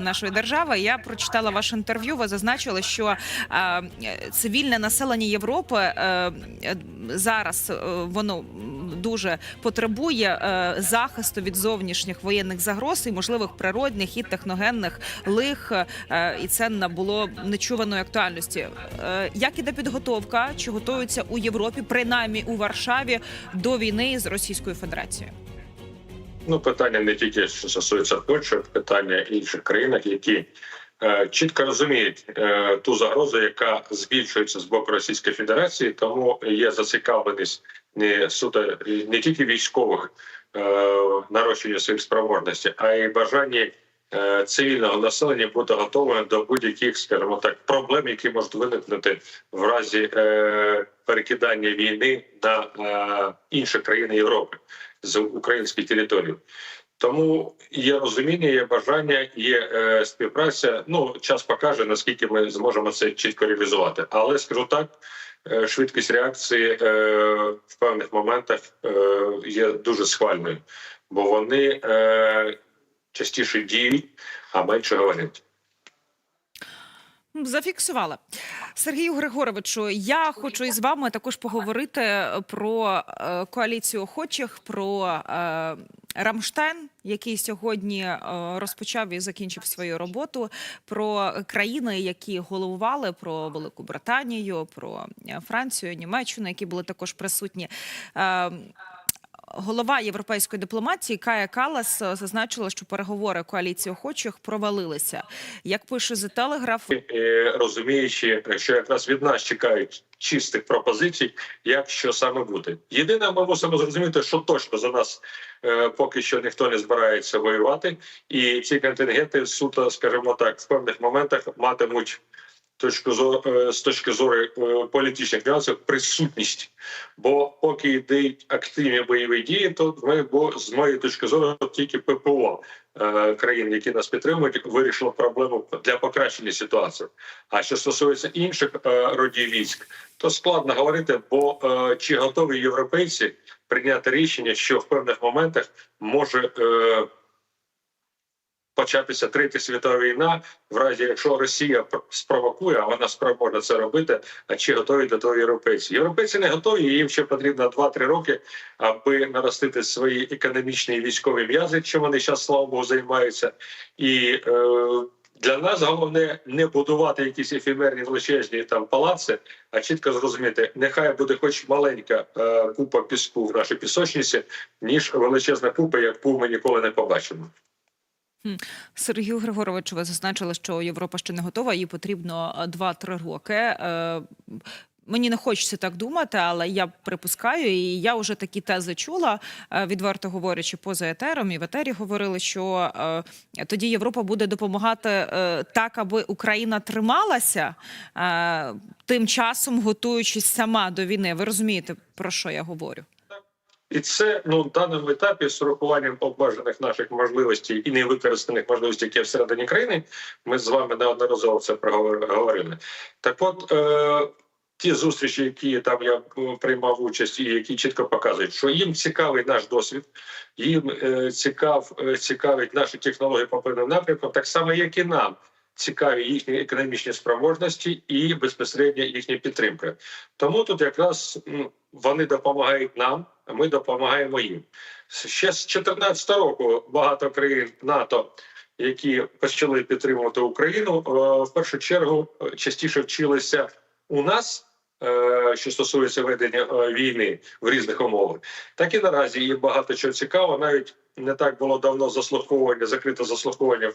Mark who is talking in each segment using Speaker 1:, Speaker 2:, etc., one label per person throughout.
Speaker 1: нашої держави. Я прочитала ваше інтерв'ю. Ви зазначили, що е, цивільне населення Європи е, зараз е, воно дуже потребує е, захисту від зовнішніх воєнних загроз і можливих природних і техногенних лих. Е, і це набуло нечуваної актуальності. Е, як іде підготовка? Чи готуються у Європі, принаймні у Варшаві, до війни з Російською Федерацією?
Speaker 2: Ну, питання не тільки що стосується Польщі, питання інших країн, які е, чітко розуміють е, ту загрозу, яка збільшується з боку Російської Федерації, тому є зацікавленість не суто не тільки військових е, нарощення своїх спроможностей, а й бажання е, цивільного населення бути готовим до будь-яких, скажімо так, проблем, які можуть виникнути в разі е, перекидання війни на е, інші країни Європи з української території. Тому є розуміння, є бажання, є е, співпраця. Ну час покаже наскільки ми зможемо це чітко реалізувати. Але скажу так, е, швидкість реакції е, в певних моментах е, є дуже схвальною, бо вони е, частіше діють, а менше говорять.
Speaker 1: Зафіксувала Сергію Григоровичу. Я хочу із вами також поговорити про е, коаліцію охочих, про е, Рамштайн, який сьогодні е, розпочав і закінчив свою роботу. Про країни, які головували, про Велику Британію, про Францію, Німеччину, які були також присутні. Голова європейської дипломатії Кая Калас е, зазначила, що переговори коаліції охочих провалилися. Як пише The Telegraph,
Speaker 2: е, розуміючи, що якраз від нас чекають чистих пропозицій, як що саме буде. Єдине, ми мусимо зрозуміти, що точно за нас е, поки що ніхто не збирається воювати, і ці контингенти суто, скажімо так, в певних моментах матимуть. Точку зору е, з точки зору е, політичних нюансів присутність. Бо поки йдуть активні бойові дії, то ми бо з моєї точки зору тільки ППО е, країн, які нас підтримують, вирішило проблему для покращення ситуації. А що стосується інших родів військ, то складно говорити, бо чи готові європейці прийняти рішення, що в певних моментах може. Початися третя світова війна, в разі якщо Росія спровокує, а вона спроможна це робити. А чи готові до того європейці? Європейці не готові. Їм ще потрібно 2-3 роки, аби наростити свої економічні і військові м'язи, чим вони зараз, слава Богу, займаються. І е, для нас головне не будувати якісь ефемерні величезні там палаци, а чітко зрозуміти, нехай буде хоч маленька е, купа піску в нашій пісочниці, ніж величезна купа, яку ми ніколи не побачимо.
Speaker 1: Сергію Григоровичу, ви зазначили, що Європа ще не готова, їй потрібно 2-3 роки. Е, Мені не хочеться так думати, але я припускаю, і я вже такі тези чула, е, відверто говорячи поза етером, і в етері говорили, що е, тоді Європа буде допомагати е, так, аби Україна трималася, е, тим часом готуючись сама до війни. Ви розумієте, про що я говорю?
Speaker 2: І це ну в даному етапі з урахуванням обмежених наших можливостей і невикористаних можливостей, які всередині країни. Ми з вами неодноразово це проговорили. Так, от е, ті зустрічі, які там я приймав участь, і які чітко показують, що їм цікавий наш досвід, їм е, цікав е, цікавить наші технології по певним напрямкам, так само як і нам цікаві їхні економічні спроможності і безпосередньо їхня підтримка. Тому тут якраз вони допомагають нам, а ми допомагаємо їм. Ще з 2014 року багато країн НАТО. Які почали підтримувати Україну, в першу чергу частіше вчилися у нас, що стосується ведення війни в різних умовах, так і наразі їм багато чого цікаво. Навіть не так було давно заслуховування, закрите заслуховування в,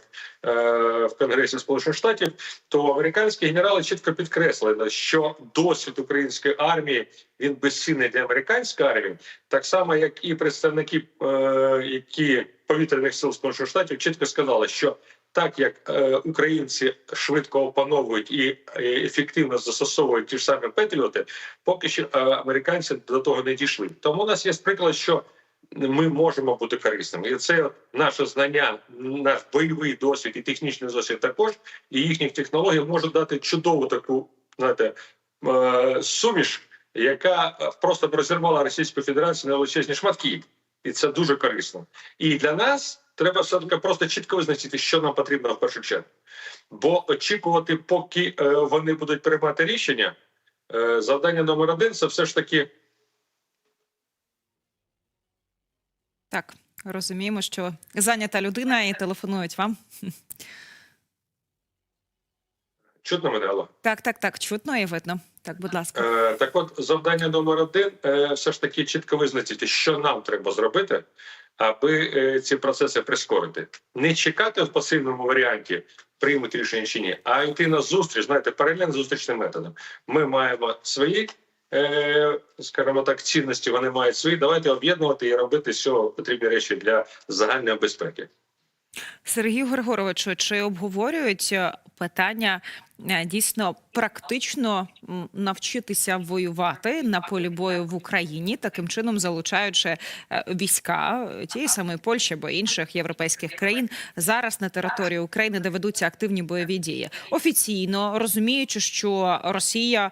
Speaker 2: е, в Конгресі Сполучених Штатів, то американські генерали чітко підкреслили, що досвід української армії він безцінний для американської армії, так само як і представники, е, які повітряних сил Сполучених Штатів чітко сказали, що так як е, українці швидко опановують і ефективно застосовують ті ж самі петріоти, поки що е, американці до того не дійшли. Тому у нас є приклад, що ми можемо бути корисними, і це наше знання, наш бойовий досвід і технічний досвід також і їхніх технологій можуть дати чудову таку знаєте, е, суміш, яка просто розірвала Російську Федерацію на величезні шматки, і це дуже корисно. І для нас треба все таки просто чітко визначити, що нам потрібно в першу чергу. Бо очікувати, поки е, вони будуть приймати рішення, е, завдання номер один це все ж таки
Speaker 1: Так, розуміємо, що зайнята людина і телефонують вам.
Speaker 2: чутно мене Алло?
Speaker 1: Так, так, так, чутно і видно. Так, будь ласка.
Speaker 2: Е, так от, завдання номер один е, все ж таки чітко визначити, що нам треба зробити, аби е, ці процеси прискорити. Не чекати в пасивному варіанті, приймуть рішення чи ні, а йти на зустріч, знаєте, паралельно зустрічним методом. Ми маємо свої, скажімо так, цінності, вони мають свої. Давайте об'єднувати і робити з потрібні речі для загальної безпеки.
Speaker 1: Сергію Григоровичу, чи обговорюють е, питання е, дійсно практично навчитися воювати на полі бою в Україні, таким чином залучаючи е, війська тієї самої Польщі або інших європейських країн зараз на території України, де ведуться активні бойові дії, офіційно розуміючи, що Росія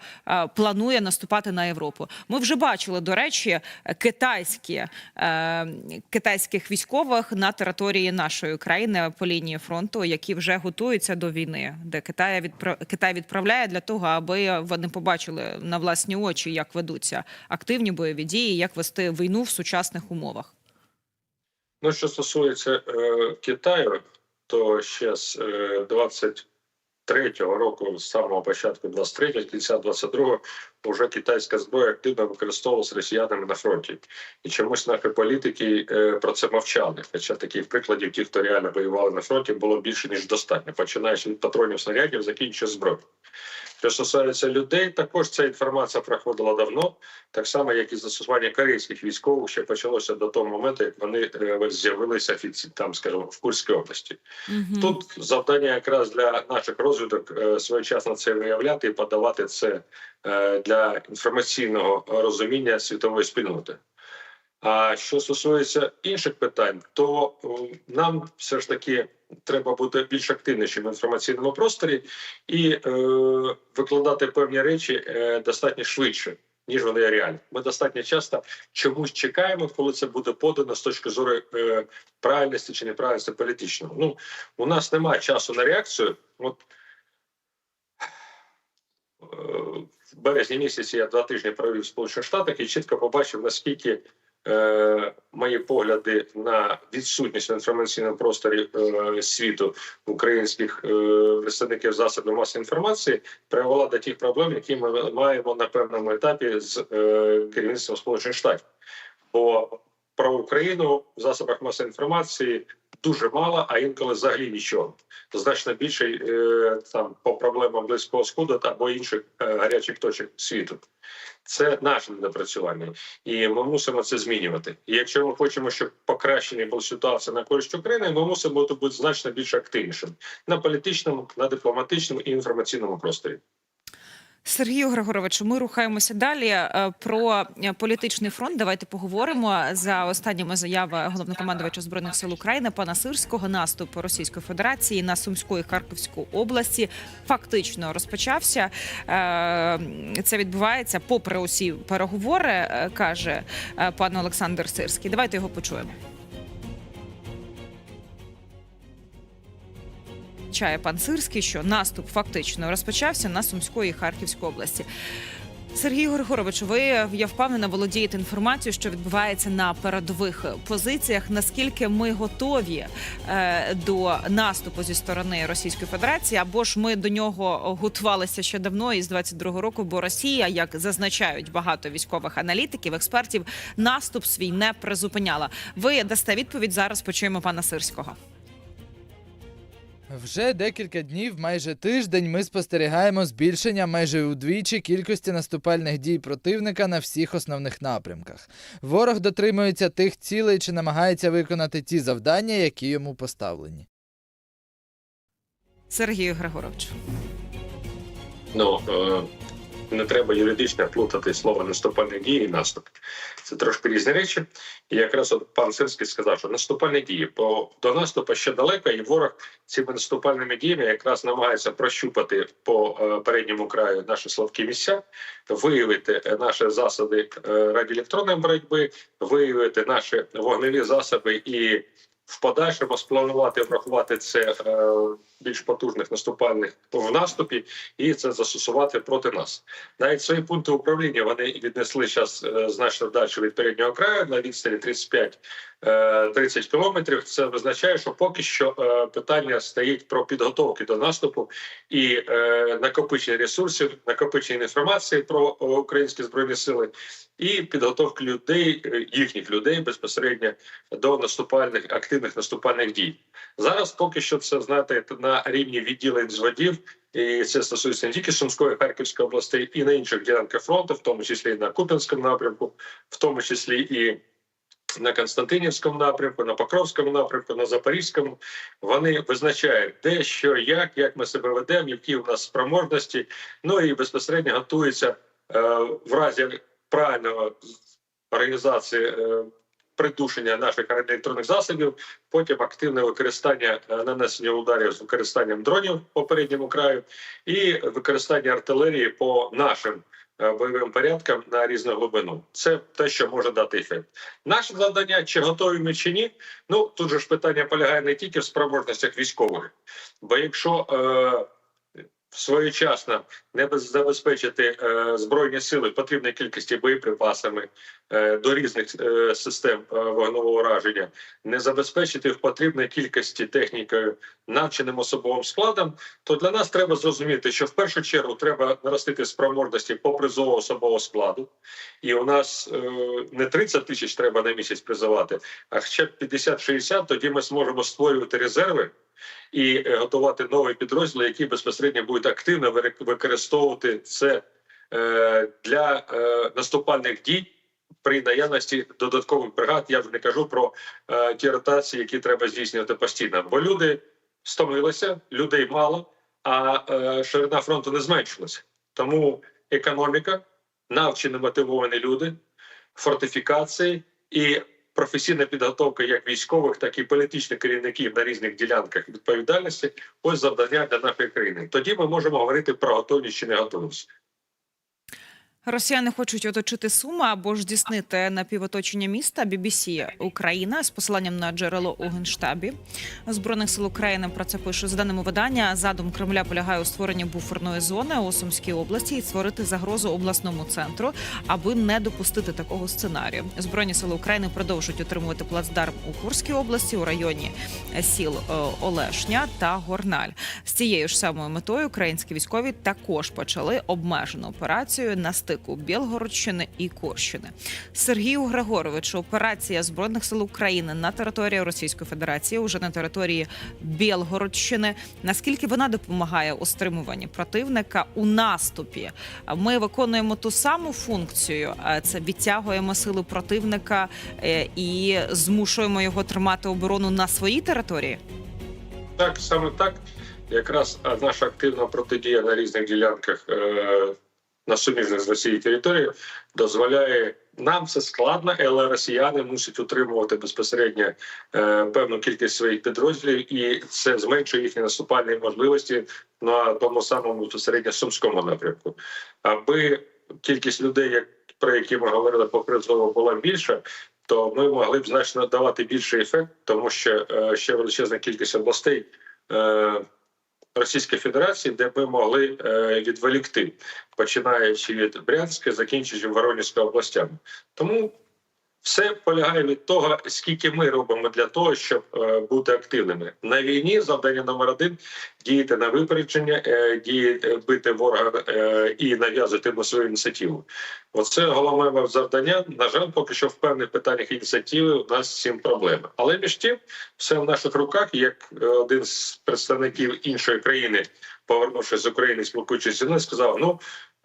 Speaker 1: планує наступати на Європу. Ми вже бачили, до речі, китайські китайських військових на території нашої країни по лінії фронту, які вже готуються до війни, де Китай відпра... Китай відправляє для того, аби вони побачили на власні очі, як ведуться активні бойові дії, як вести війну в сучасних умовах.
Speaker 2: Ну, що стосується е, Китаю, то ще з е, 23-го року, з самого початку 23-го, кінця 22-го, вже китайська зброя активно використовувалася росіянами на фронті. І чомусь наші політики е, про це мовчали. Хоча таких прикладів, ті, хто реально воювали на фронті, було більше ніж достатньо, починаючи від патронів снарядів, закінчуючи зброю. Що стосується людей, також ця інформація проходила давно, так само, як і застосування корейських військових, ще почалося до того моменту, як вони е, з'явилися там, скажімо, в Курській області.
Speaker 1: Мгм.
Speaker 2: Тут завдання якраз для наших розвиток е, своєчасно це виявляти і подавати це е, для інформаційного розуміння світової спільноти. А що стосується інших питань, то е, нам все ж таки треба бути більш активнішим в інформаційному просторі і е, викладати певні речі е, достатньо швидше, ніж вони реальні. Ми достатньо часто чомусь чекаємо, коли це буде подано з точки зору е, правильності чи неправильності політичного. Ну у нас немає часу на реакцію. От е, березні місяці я два тижні провів в Сполучених Штатах і чітко побачив, наскільки е, мої погляди на відсутність в інформаційному просторі е, світу українських е, представників засобів масової інформації привела до тих проблем, які ми маємо на певному етапі з е, керівництвом Сполучених Штатів. Бо про Україну в засобах масової інформації дуже мало, а інколи взагалі нічого. Значно більше е, там по проблемам близького сходу або інших е, гарячих точок світу. Це наше недопрацювання, і ми мусимо це змінювати. І якщо ми хочемо, щоб покращення була ситуація на користь України, ми мусимо бути, значно більш активнішим на політичному, на дипломатичному і інформаційному просторі.
Speaker 1: Сергію Григоровичу, ми рухаємося далі Е, про е, політичний фронт. Давайте поговоримо за останніми заяви головнокомандувача збройних сил України пана Сирського. Наступ Російської Федерації на Сумську і Харківську області фактично розпочався. Е, Це відбувається попри усі переговори, каже пан Олександр Сирський. Давайте його почуємо. Чає пан Сирський, що наступ фактично розпочався на Сумську і Харківську області. Сергій Григорович, ви я впевнена володієте інформацією, що відбувається на передових позиціях. Наскільки ми готові е, до наступу зі сторони Російської Федерації, або ж ми до нього готувалися ще давно із 22-го року, бо Росія, як зазначають багато військових аналітиків, експертів, наступ свій не призупиняла. Ви дасте відповідь зараз. Почуємо пана Сирського.
Speaker 3: Вже декілька днів, майже тиждень, ми спостерігаємо збільшення майже удвічі кількості наступальних дій противника на всіх основних напрямках. Ворог дотримується тих цілей чи намагається виконати ті завдання, які йому поставлені.
Speaker 1: Сергію Григоровичу.
Speaker 2: Ну е, не треба юридично плутати слово наступальні дії і наступ. Це трошки різні речі. І якраз от пан Сирський сказав, що наступальні дії, бо до наступу ще далеко, і ворог цими наступальними діями якраз намагається прощупати по е, передньому краю наші слабкі місця, виявити наші засоби е, радіоелектронної боротьби, виявити наші вогневі засоби і в подальшому спланувати врахувати це е, більш потужних наступальних в наступі і це застосувати проти нас. Навіть свої пункти управління вони віднесли зараз значно далі від переднього краю на відстані 35 е, 30 кілометрів. Це визначає, що поки що е, питання стоїть про підготовки до наступу і е, накопичення ресурсів, накопичення інформації про е, українські збройні сили і підготовки людей, е, їхніх людей безпосередньо до наступальних активних наступальних дій. Зараз поки що це знаєте на рівні відділень зводів, і це стосується не тільки Сумської Харківської областей, і на інших ділянках фронту, в тому числі і на Куп'янському напрямку, в тому числі і на Константинівському напрямку, на Покровському напрямку, на Запорізькому. Вони визначають, де що, як, як ми себе ведемо, які у нас спроможності. Ну і безпосередньо готуються е, в разі правильного організації е, придушення наших електронних засобів, потім активне використання е, нанесення ударів з використанням дронів по передньому краю і використання артилерії по нашим е, бойовим порядкам на різну глибину. Це те, що може дати ефект. Наше завдання, чи готові ми чи ні. Ну тут же ж питання полягає не тільки в спроможностях військових, бо якщо е, своєчасно не без- забезпечити е, збройні сили потрібної кількості боєприпасами е, до різних е, систем вогневого ураження, не забезпечити в потрібної кількості технікою навченим особовим складом, то для нас треба зрозуміти, що в першу чергу треба наростити спроможності по призову особового складу, і у нас не 30 тисяч треба на місяць призивати, а хоча б 50-60, тоді ми зможемо створювати резерви і е, готувати нові підрозділи, які безпосередньо будуть активно використовувати це е, для е, наступальних дій. При наявності додаткових бригад я вже не кажу про ті ротації, які треба здійснювати постійно. Бо люди стомилися, людей мало, а ширина фронту не зменшилася. Тому економіка, навчені мотивовані люди, фортифікації і професійна підготовка як військових, так і політичних керівників на різних ділянках відповідальності. Ось завдання для нашої країни. Тоді ми можемо говорити про готовність чи не готовність.
Speaker 1: Росіяни хочуть оточити Суми або ж здійснити напівоточення міста. BBC Україна з посиланням на джерело у генштабі збройних сил України. Про це пише за даними видання. Задум Кремля полягає у створенні буферної зони у Сумській області і створити загрозу обласному центру, аби не допустити такого сценарію. Збройні сили України продовжують отримувати плацдарм у Курській області у районі сіл е, Олешня та Горналь. З цією ж самою метою українські військові також почали обмежену операцію на стику Білгородщини і Курщини. Сергію Григоровичу, операція збройних сил України на території Російської Федерації, уже на території Білгородщини. Наскільки вона допомагає у стримуванні противника у наступі? Ми виконуємо ту саму функцію: це відтягуємо сили противника е, і змушуємо його тримати оборону на своїй території.
Speaker 2: Так, саме так. Якраз наша активна протидія на різних ділянках е, на суміжних з Росією території дозволяє нам це складно, але росіяни мусять утримувати безпосередньо е, певну кількість своїх підрозділів, і це зменшує їхні наступальні можливості на тому самому безпосередньо сумському напрямку. Аби кількість людей, про які ми говорили по призову, була більша. То ми могли б значно давати більший ефект, тому що е, ще величезна кількість областей е, Російської Федерації, де би могли е, відволікти, починаючи від Брянська, закінчуючи Воронезькою областями. Тому все полягає від того, скільки ми робимо для того, щоб е, бути активними на війні. Завдання номер один діяти на випередження, е, діяти бити ворога е, і нав'язувати йому свою ініціативу. Оце головне завдання. На жаль, поки що в певних питаннях ініціативи у нас цим проблеми. Але між тим, все в наших руках, як е, один з представників іншої країни, повернувшись з України, спілкуючись мною, сказав: ну.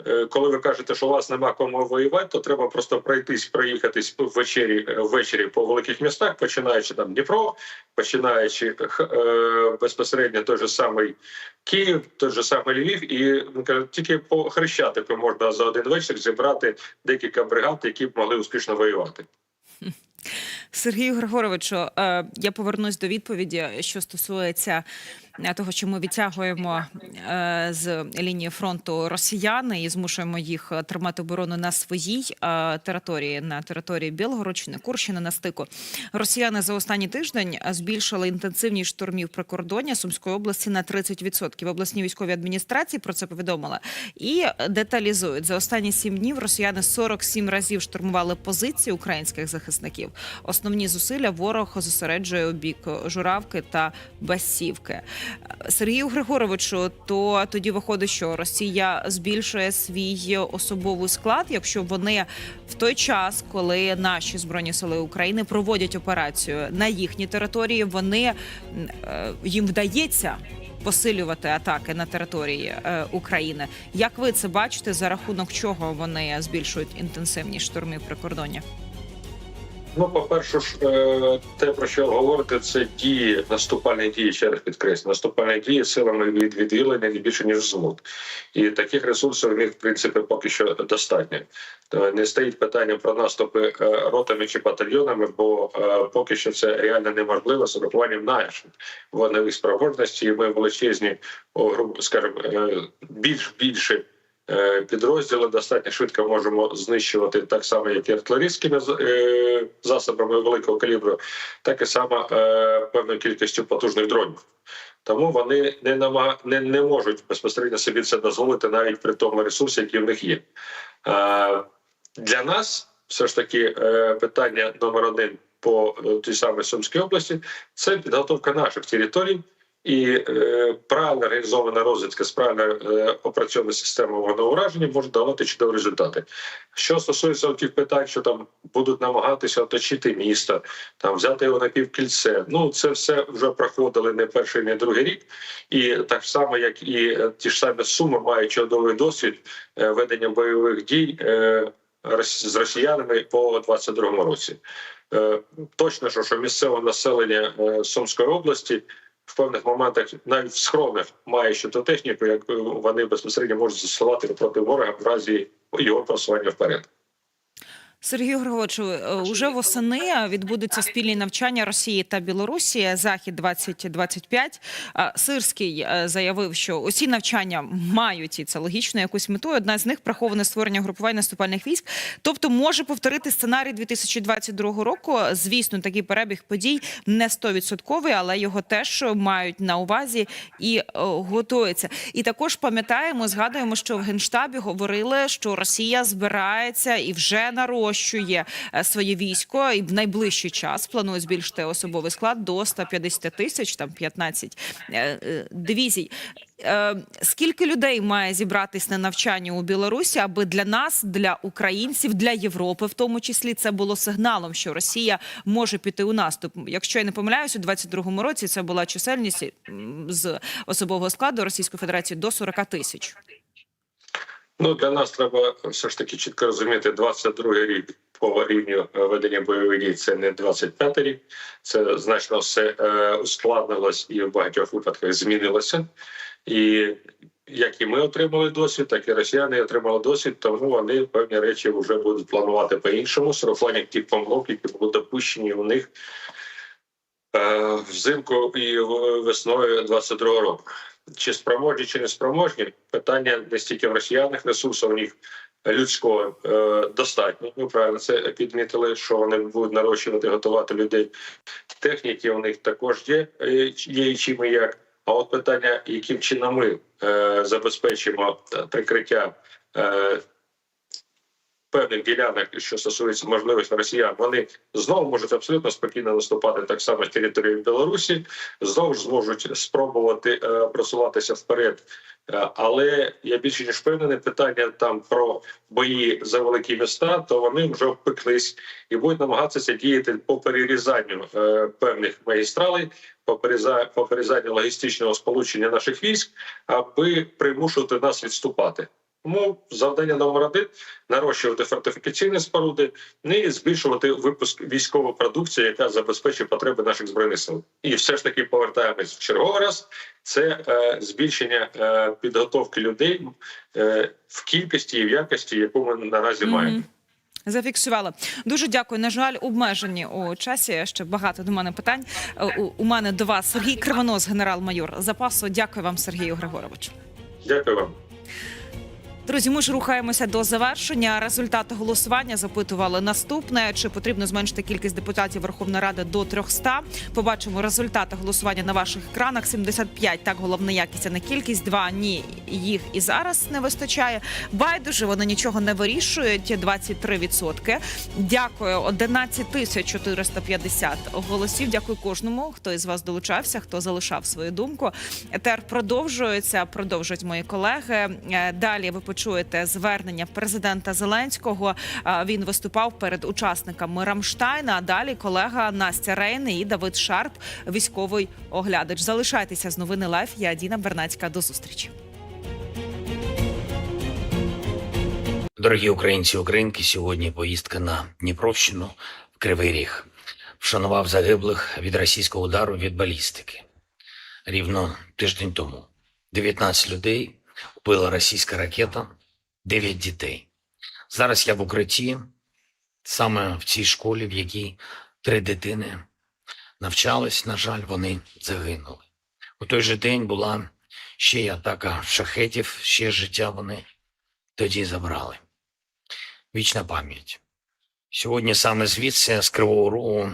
Speaker 2: Е, Коли ви кажете, що у вас нема кому воювати, то треба просто пройтись, проїхатись ввечері, е, ввечері по великих містах, починаючи там Дніпро, починаючи е, безпосередньо той же самий Київ, той же самий Львів, і він тільки по Хрещатику можна за один вечір зібрати декілька бригад, які б могли успішно воювати.
Speaker 1: Сергію Григоровичу, е, я повернусь до відповіді, що стосується того, що ми відтягуємо е, з лінії фронту росіян і змушуємо їх е, тримати оборону на своїй е, території, на території Білгородщини, Курщини на стику. Росіяни за останній тиждень е, збільшили інтенсивність штурмів прикордоння Сумської області на 30%. Обласні військові адміністрації про це повідомили і деталізують за останні сім днів. Росіяни 47 разів штурмували позиції українських захисників. Основні зусилля ворог зосереджує у бік Журавки та Басівки. Сергію Григоровичу, то тоді виходить, що Росія збільшує свій особовий склад, якщо вони в той час, коли наші збройні сили України проводять операцію на їхній території, вони е, їм вдається. Посилювати атаки на території е, України. Як ви це бачите, за рахунок чого вони збільшують інтенсивність штурмів прикордоння?
Speaker 2: Ну, по-перше, ж, е, те, про що говорите, це дії, наступальні дії, ще раз підкреслю, наступальні дії силами від відділення не більше, ніж змут. І таких ресурсів у них, в принципі, поки що достатньо. Е, Не стоїть питання про наступи е, ротами чи батальйонами, бо поки що це реально неможливо з урахуванням наших вогневих спроможностей. Ми величезні, скажімо, більш більше підрозділи достатньо швидко можемо знищувати так само, як і артилерійськими е, засобами великого калібру, так і само е, певною кількістю потужних дронів. Тому вони не нама... не, не можуть безпосередньо собі це дозволити навіть при тому ресурсі, який в них є. Е, для нас все ж таки е, питання номер один по е, тій самій Сумській області це підготовка наших територій і е, правильно організована розвідка з правильно е, опрацьована система вогневого ураження може давати чудові результати. Що стосується тих питань, що там будуть намагатися оточити місто, там взяти його на півкільце. Ну це все вже проходили не перший, не другий рік, і так само, як і е, ті ж самі суми мають чудовий досвід е, ведення бойових дій. Е, з росіянами по 22-му році. Е, Точно, що, що місцеве населення е, Сумської області в певних моментах, навіть в схронах, має ту техніку, як е, вони безпосередньо можуть застосувати проти ворога в разі його просування вперед.
Speaker 1: Сергію Григоричу, е, уже восени відбудуться спільні навчання Росії та Білорусі. Захід 2025 Е, Сирський е, заявив, що усі навчання мають і це логічно якусь метою. Одна з них приховане створення групувань наступальних військ. Тобто може повторити сценарій 2022 року. Звісно, такий перебіг подій не 100%, але його теж мають на увазі і е, готуються. І також пам'ятаємо, згадуємо, що в генштабі говорили, що Росія збирається і вже нарощує е, своє військо, і в найближчий час планує збільшити особовий склад до 150 тисяч, там 15 е, е, дивізій. Скільки людей має зібратись на навчання у Білорусі, аби для нас, для українців, для Європи, в тому числі, це було сигналом, що Росія може піти у наступ. Якщо я не помиляюсь, у 22-му році це була чисельність з особового складу Російської Федерації до 40 тисяч.
Speaker 2: Ну для нас треба все ж таки чітко розуміти, 22 рік по рівню е, ведення бойових дій це не 25 рік. Це значно все е, ускладнилось і в багатьох випадках змінилося. І як і ми отримали досвід, так і росіяни отримали досвід, тому вони певні речі вже будуть планувати по-іншому, з урахуванням тих помилок, які були допущені у них е, взимку і весною 22 року. Чи спроможні, чи не спроможні, питання не стільки в росіянах ресурсів, у них людського е, достатньо. Ми правильно це підмітили, що вони будуть нарощувати, готувати людей. Техніки у них також є, е, є і чим і як. А от питання, яким чином ми е, забезпечимо прикриття е, певних ділянок, що стосується можливості росіян, вони знову можуть абсолютно спокійно наступати так само з території Білорусі, знову ж зможуть спробувати е, просуватися вперед. Е, але я більше ніж впевнений, питання там про бої за великі міста, то вони вже впеклись і будуть намагатися діяти по перерізанню е, певних магістралей, по переріза- по перерізанню логістичного сполучення наших військ, аби примушувати нас відступати. Тому завдання номер один нарощувати фортифікаційні споруди ну і збільшувати випуск військової продукції, яка забезпечує потреби наших збройних сил. І все ж таки повертаємось в черговий раз. Це е, збільшення е, підготовки людей е, в кількості і в якості, яку ми наразі
Speaker 1: Мгм.
Speaker 2: маємо.
Speaker 1: Зафіксували. Дуже дякую. На жаль, обмежені у часі. Ще багато до мене питань. Е, У, у мене до вас Сергій Кривонос, генерал-майор запасу. Дякую вам, Сергію Григоровичу.
Speaker 2: Дякую вам.
Speaker 1: Друзі, ми ж рухаємося до завершення. Результати голосування запитували наступне: чи потрібно зменшити кількість депутатів Верховної Ради до 300? Побачимо результати голосування на ваших екранах. 75 – так головна якість, а не кількість. Два ні, їх і зараз не вистачає. Байдуже вони нічого не вирішують. 23%. Дякую. 11 тисяч 450 голосів. Дякую кожному, хто із вас долучався, хто залишав свою думку. Етер продовжується. Продовжують мої колеги. Е, Далі ви почуєте звернення президента Зеленського. Він виступав перед учасниками Рамштайна. А далі колега Настя Рейн і Давид Шарп, військовий оглядач. Залишайтеся з новини Лайф. Я Діна Бернацька. До зустрічі.
Speaker 4: Дорогі українці українки, сьогодні поїздка на Дніпровщину в Кривий Ріг. Вшанував загиблих від російського удару від балістики. Рівно тиждень тому. 19 людей вбила російська ракета, 9 дітей. Зараз я в укритті, саме в цій школі, в якій три дитини навчались, на жаль, вони загинули. У той же день була ще й атака шахетів, ще життя вони тоді забрали. Вічна пам'ять. Сьогодні саме звідси, з Кривого Рогу,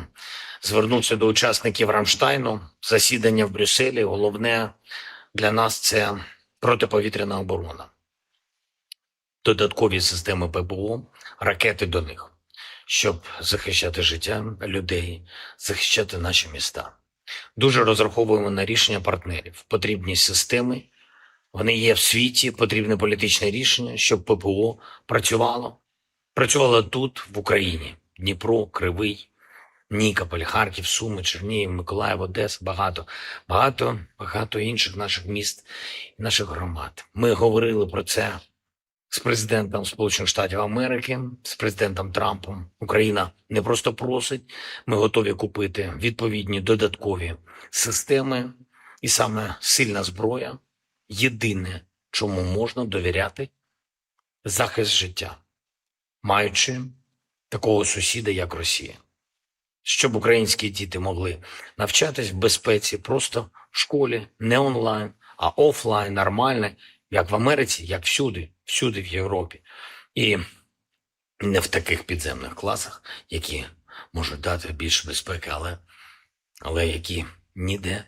Speaker 4: звернувся до учасників Рамштайну, засідання в Брюсселі. Головне для нас це протиповітряна оборона. Додаткові системи ППО, ракети до них, щоб захищати життя людей, захищати наші міста. Дуже розраховуємо на рішення партнерів. Потрібні системи, вони є в світі, потрібне політичне рішення, щоб ППО працювало. Працювало тут, в Україні. Дніпро, Кривий, Нікополь, Харків, Суми, Чернігів, Миколаїв, Одеса, багато, багато, багато інших наших міст і наших громад. Ми говорили про це з президентом Сполучених Штатів Америки, з президентом Трампом. Україна не просто просить, ми готові купити відповідні додаткові системи, і саме сильна зброя єдине, чому можна довіряти захист життя, маючи такого сусіда, як Росія. Щоб українські діти могли навчатись в безпеці просто в школі, не онлайн, а офлайн, нормально, як в Америці, як всюди, всюди в Європі. І не в таких підземних класах, які можуть дати більше безпеки, але, але які ніде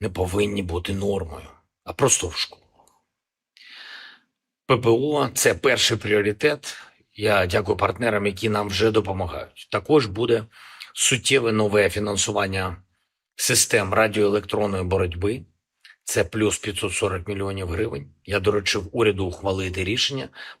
Speaker 4: не повинні бути нормою, а просто в школах. ППО це перший пріоритет. Я дякую партнерам, які нам вже допомагають. Також буде суттєве нове фінансування систем радіоелектронної боротьби. Це плюс 540 мільйонів гривень. Я доручив уряду ухвалити рішення по